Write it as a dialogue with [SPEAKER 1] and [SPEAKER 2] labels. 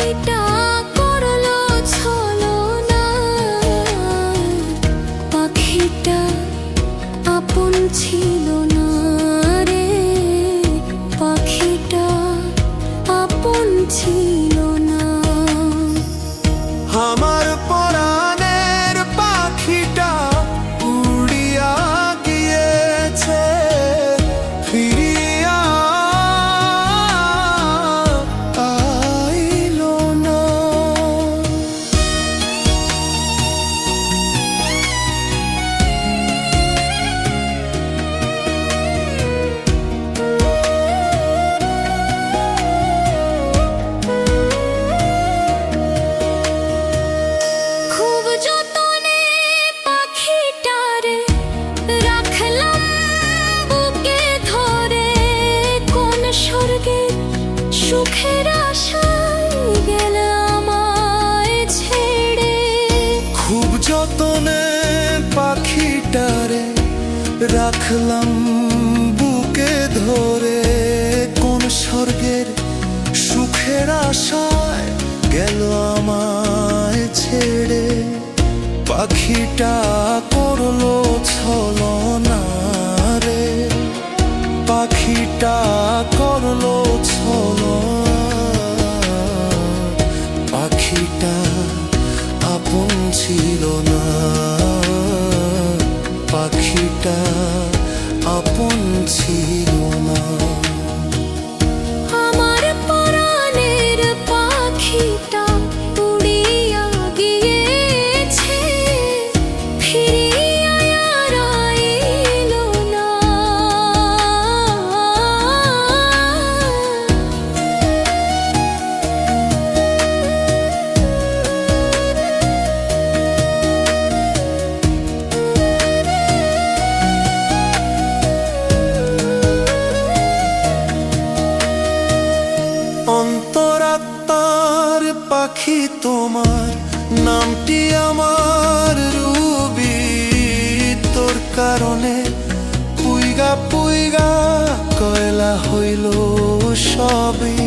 [SPEAKER 1] পাখিটা করল সুখের আশায় গেল আমায় ছেড়ে।
[SPEAKER 2] খুব যতনে পাখিটারে রাখলাম বুকে ধরে। কোন স্বর্গের সুখের আশায় গেল আমায় ছেড়ে। পাখিটা করল ছলনা। পাখিটা করল ছলনা। পাখিটা আপন ছিল না। পাখিটা আপন ছিল না। পাখি তোমার নামটি আমার রুবি। তোর কারণে পুইগা পুইগা কয়লা হইল সবই।